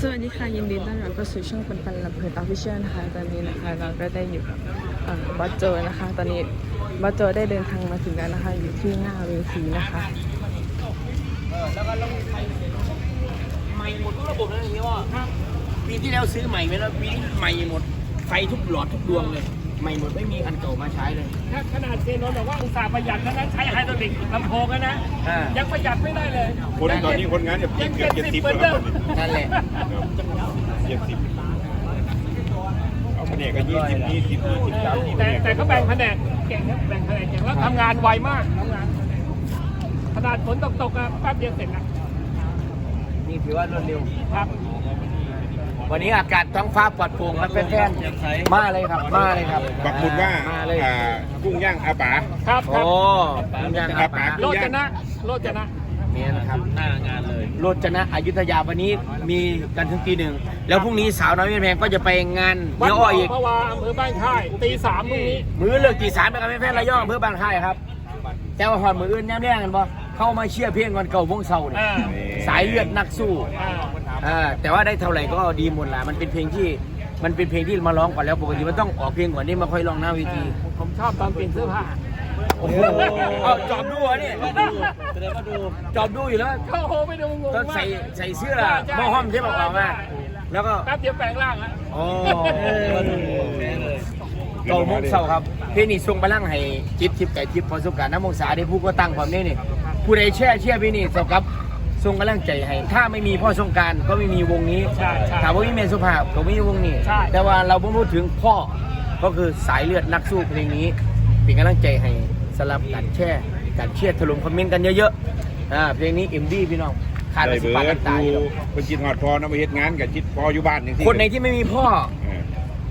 สวัสดีค่ะ ยินดีต้อนรับเข้าสู่ช่องปันปันลำเพลินออฟฟิเชียลนะคะ ตอนนี้นะคะเราก็ได้อยู่กับบัตโจนะคะ ตอนนี้บัตโจได้เดินทางมาถึงแล้วนะคะ อยู่ที่หน้าเวทีนะคะแล้วก็เราใหม่หมดทุกระบบแล้วอย่างเงี้ว่าปีที่แล้วซื้อใหม่ไปแล้วปีนี้ใหม่หมดไฟทุกหลอดทุกดวงเลย ใหม่หมดไม่มีอันเก่ามาใช้เลย ถ้าขนาดเซโนนบอกว่าอุตสาห์ประหยัดแล้วนะใช้ไฮดรอลิกลำโพงแล้วนะ อ่ายังประหยัดไม่ได้เลยคนตอนนี้คนงานจะยังเกือบเจ็เจ็ดดสิสิบบเหมืแล้อวนเดิมนั่นแหละ เจ็ดสิบเอาคะแนนก็ยี่สิบยี่สิบยี่สิบสามสิบแต่แต่เขาแบ่งแผนกเก่งครับแบ่งแผนกเก่งแล้วทำงานไวมากทำงานขนาดฝนตกตกๆอะแป๊บเดียวเสร็จละนี่ถือว่ารวดเร็ว ครับ วันนี้อากาศท้องฟ้าปลอดโปร่งครับแฟนๆมาเลยครับ มาเลยครับปักหมุดว่ามาเลยอ่ากุ้งย่างอาป๋าครับคโอ้รับยังครับอาโลดชนะโลดชนะ เนี่ยนะครับหน้างานเลยโรจนะอยุธยาวันนี้มีกันถึงตีหนึ่งแล้วพรุ่งนี้สาวน้อยเมียแพงก็จะไปงานวัดเดี๋ยวหนอ้อองอีกพระวาอำเภอบ้านค่ายตีสามพรุ่งนี้มือเลิกตีสามไปกับแฟนๆระยองอำเพื่อบางค่ายครับ แต่ว่าหอนมืออื่นแน่แน่กันบ่เข้ามาเชียร์เพียงก่อนเก่าวงเศร้าเนี่ยอ่าสายเลือดนักสู้ อ่า อ่าแต่ว่าได้เท่าไหร่ก็ดีหมดละมันเป็นเพลงที่มันเป็นเพลงที่มาร้องก่อนแล้วปกติมันต้องออกเพลงก่อนนี่มาค่อยร้องหน้าเวทีผมชอบตอนเปลี่ยนเสื้อผ้าโอ้โหเอาจอบดูเหรอนี่แสดงว่าดูจอบดูอยู่แล้วโอ้โหไปดูงงก็มากใส่ใส่เสื้อหม้อห้อมใช่ป่ะออกมาแล้วก็แป๊บเดียวแปลงร่างแล้วโอ้เก่าวงเศร้าครับเพลงนี้ส่งไปลั่งให้จิ๊บทิพย์ไก่ทิพย์พอสุการน้ำมงษาได้ผู้ก็ตั้งความนี้นี่ผู้ใดเชื่อเชื่อเพลงนี้สกับ ส่งกำลังใจให้ ถ้าไม่มีพ่อสงกรารก็ไม่มีวงนี้ ใช่ใช่ถามว่ามีเมนสุภาพก็ไม่มีวงนี้ ใช่ แต่ว่าเราพูดถึงพ่อก็คือสายเลือดนักสู้เพลงนี้เป็นกำลังใจให้สลับกันแช่กันเชียร์ถล่มคอมเมนต์กันเยอะๆอ่าเพลงนี้เอ็มดีพี่น้องขาดไปได้สิเบิบาทร์ดน้ำตาดูอยู่คนจิตหอดพอนะไปเฮ็ดงานกับจิตพออยู่บ้านอย่างที่ คนไหนที่ไม่มีพ่อ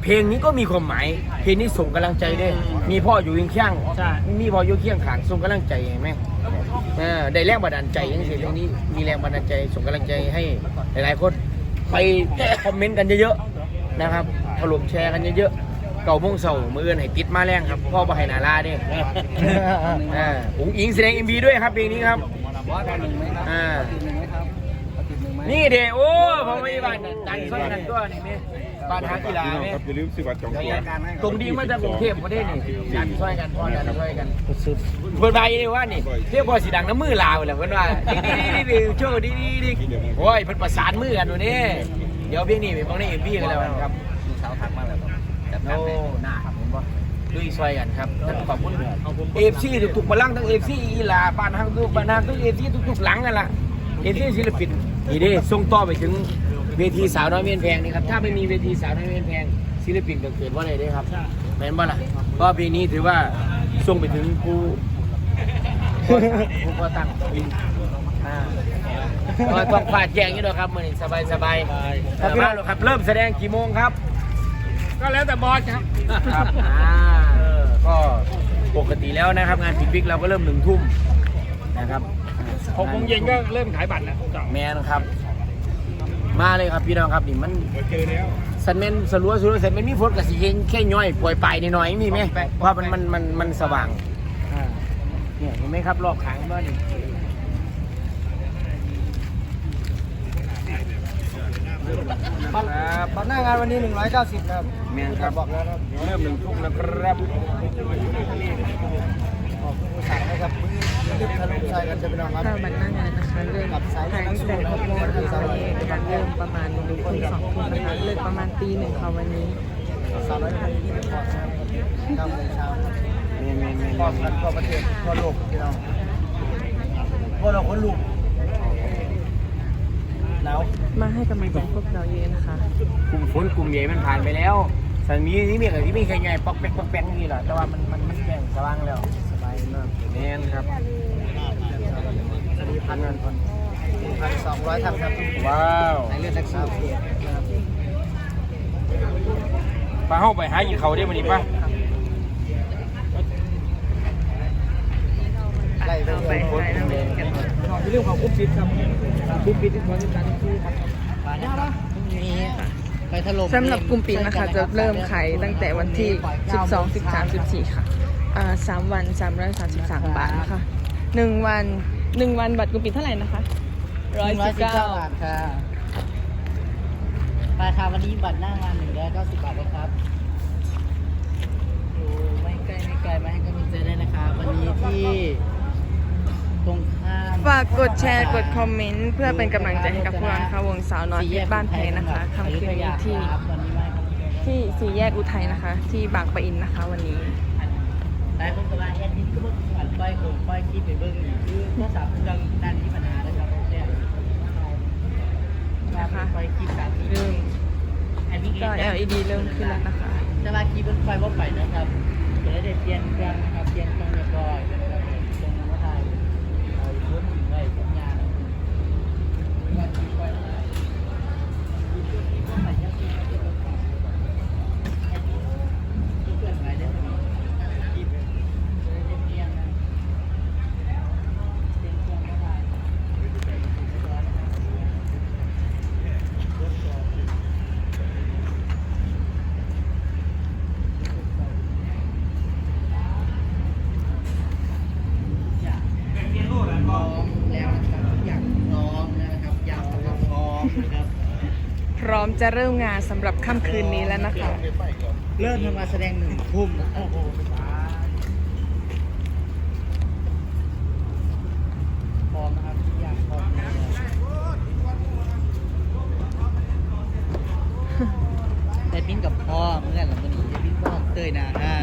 เออเพลงนี้ก็มีความหมาย เพลงนี้ส่งกำลังใจได้มีพ่ออยู่เคียงๆใช่ มีพ่ออยู่เคียงข้างส่งกำลังใจเห็นไหมเออได้แรงบันดาลใจอยังเสียเพลงนี้มีแรงบันดาลใจส่งกำลังใจให้หลายๆคนไปคอมเมนต์กันเยอะๆนะครับถล่มแชร์กันเยอะๆเก่าโมงเสาร์มืออื่นให้ติดมาแรงครับ พ่อบ่ให้หนาลาเด้อ่าอุ๋งอิงแสดงเอ็มบีด้วยครับเพลงนี้ครับอ่านี่เด้โอ้พอไม่บ้านดันซ้อนกันตัวนี่แม่ บ้านหากีฬาพี่น้องแม่ครับอย่าลืมซื้อบัตรจองตัวตรงดีมาจากกรุงเทพประเทศนี่ดันช่วยกันพ่อดันช่วยกันสุดเพิ่นไปนี่ว่านี่เรียกว่าสีดังน้ำมือลาวแหละเพิ่นว่าดีดีดีโชว์ดีดีดีโอ้ยเพิ่นประสานมือกันดูนี่เดี๋ยวเพียงนี้ไปมองในเอ็มพีกันแล้วกันครับสาวทักมาแล้วโอ้หน้าครับผมว่าด้วยช่วยกันครับขอบคุณเอฟซีทุกๆพลังทั้งเอฟซีอีหลาบ้านฮักทุกบ้านฮักทุกเอฟซีทุกๆหลังนั่นแหละเอฟซีศิลปินนี่เด้ส่งต่อไปถึง เวทีสาวน้อยเมียนแพงนี่ครับถ้าไม่มีเวทีสาวน้อยเมียนแพงศิลปินก็เกิดว่าอะไรได้ครับแม่นบ่ล่ะก็ปีนี้ถือว่าส่งไปถึงผู้ผู้ก่อตั้งอ่าก็ต้องฟาดแจงอยู่เนาะครับมื้อนี้สบายสบายครับพี่น้องครับ เริ่มแสดงกี่โมงครับ ก็แล้วแต่บอสครับครับอ่าก็ปกติแล้วนะครับ งานปิดวิกเราก็เริ่มหนึ่งทุ่มนะครับหกโมงเย็นก็เริ่มขายบัตรแล้วจองแม่นะครับ มาเลยครับพี่น้องครับนี่มันเจอแล้วสันเมนสลัวสลัวสันเมนมีฝนกับสีเย็นแค่ย่อยปล่อยไปนิดหน่อยมีไหมเพราะมันมันมันมันสว่างอ่าเนี่ยเห็นไหมครับรอบขางบ้านนี่ครับบัตรหน้างานวันนี้ 190 ครับแม่นครับบอกแล้วครับเริ่มหนึ่งทุ่มนะครับขอบคุณผู้สั่งนะครับรีบทะลุใจกันจะไปนอนครับถ้าบันหน้างาน หางแต่หกโมงถึงตอนนี้วันเริ่มประมาณดูทุ่มสองทุ่มนะคะเลิกประมาณตีหนึ่งค่ะวันนี้สามร้อยคนที่เป็นพอร์ตเก้าโมงเช้าแม่นแม่นแม่พอมกันทั่วประเทศทั่วโลกที่เราพวกเราคนลูกหนาวมาให้กำลังใจพวกเราเยอะนะคะกลุ่มฝนกลุ่มใหญ่มันผ่านไปแล้วสันมีนี่มีอะไรที่มีแค่ใหญ่ปอกแป๊กปอกแป๊กนี่แหละแต่ว่ามันมันมันแจ้งสว่างแล้วสบายมากแม่นครับสวัสดีพันเงินคนพัน สองร้อยท่านครับว้าวในเรื่องแท็กซี่นะครับปลาเข้าไปหาอยู่เขาได้วันนี้ป่ะไล่ไปไปเรื่อยไปน้ำกันๆเรื่องของคุปปิดครับคุปปิดที่ควรจะการที่ครับมีไปถล่มสำหรับกลุ่มปิดนะคะ จะเริ่มขายตั้งแต่วันที่ 12 13 14 ค่ะอ่าสามวัน333 บาทนะคะหนึ่งวันหนึ่งวันบัตรกลุ่มปิดเท่าไหร่นะคะ ร้อยสิบเก้าบาท119ค่ะคาวันนี้บัตรหน้างานหนึ่งร้อยเก้าสิบบาทนะครับอยู่ไม่ใกล้ไม่ไกลมาให้กำลังใจได้นะครับวันนี้ที่ตรงข้าม ฝากกดแชร์กดคอมเมนต์เพื่อเป็นกำลังใจให้กับพวกเรานะคะวงสาวน้อยเพชรบ้านแพงนะคะค่ำคืนนี้ที่ครับวันนี้มาให้กำลังใจกันที่สี่แยกอุทัยนะคะ ที่บางปะอินนะคะ วันนี้หลายคนก็ว่าแอดมินก็เบิ่งอันป้ายโคงป้ายคลิปไปเบิ่งนี่คือโทรศัพท์เครื่องด้านนี้ปัญหานะครับเนี่ย นะคะป้ายคลิปแบบนี้เริ่มแอดมินก็ LED เริ่มขึ้นแล้วนะคะ จะมาคลิปเบิ่งไฟว่าไปนะครับจะได้เปลี่ยนเครื่องนะครับเปลี่ยนเครื่องเรียบร้อยนะครับตรงนั้นก็ได้เอาชุดไว้สัญญาณว่าคลิปไว้ใส่ยังคลิปไว้เดี๋ยวแอดมินดูเคลื่อนไหวได้ไหมคลิปจะได้เปลี่ยนนะ พร้อมแล้วนะครับอยากพร้อมแล้วนะครับอยากพร้อมนะครับ พร้อม จะเริ่มงานสำหรับค่ำคืนนี้แล้วนะคะ เริ่มทำการแสดงหนึ่งทุ่มโอ้โหพร้อมนะครับอยากพร้อมนะครับแอดมินกับพ่อเมื่อไหร่หลังวันนี้แอดมินพ่อเตยนะฮะ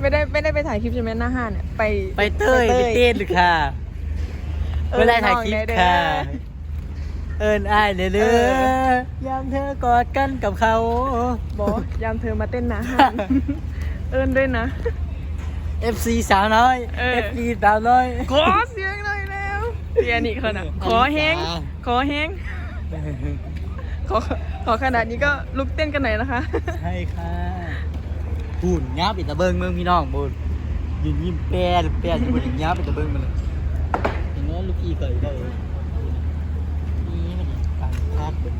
ไม่ได้ไม่ได้ไปถ่ายคลิปใช่ไหมหน้าห้านเนี่ยไปไปเต้ยไปเต้นหรือค่ะออเวลาถ่ายคลิปน้องแน่เด้อค่ะ เอิญอ้ายเลยเอเด้ออยามเธอกอดกันกับเขาบอกยามเธอมาเต้นหน้าห้านเอินด้วยนะ FC สาวน้อย เออ FC สาวน้อยขอเสียงหน่อยแล้วเสียนี่เขาน่ะ ขอแห้งขอแห้งขอขอขนาดนี้ก็ลุกเต้นกันหน่อยนะคะ ใช่ค่ะหุ่นยับอิตาเบิงเมืองพี่น้องบุญยืนยิ้มแปรแปรอยู่บนยับอิตาเบิงมาเลยเห็นว่าลูกพี่เคยก็เออนี่มัน ต่างชาติเบิด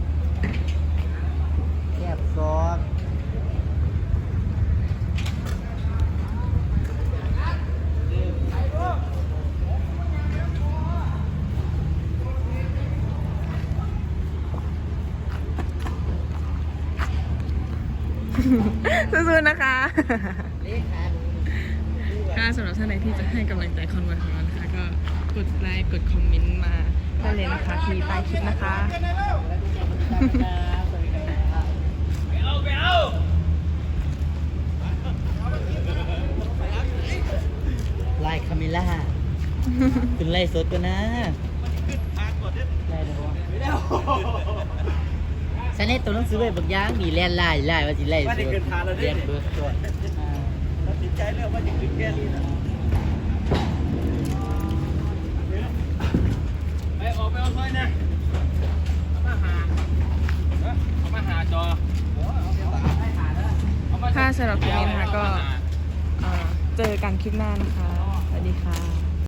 แคบซอสสู้ๆนะคะเลขาค่ะสำหรับท่านใดที่จะให้กำลังใจคอนเวิร์ตของเรานะคะ ก็กดไลค์กดคอมเมนต์มา ได้เลยนะคะที่ใต้คลิปนะคะ ไล่คาเมล่าขึ้นไล่สดกันนะไล่เลยวะฉันให้ตัวหนังสือไว้บางอย่างมีแล่นไล่ไล่ว่าสิไล่สดเรียนเบิร์ดสดตัดสินใจเลือกว่าจะขึ้นแค่นี้นะ ไปออกไปเอาถ้วยนะเอามาหาเอามาหาจอเอามา ค่ะ สำหรับคลิปนี้นะคะก็เจอกันคลิปหน้านะคะ สวัสดีค่ะ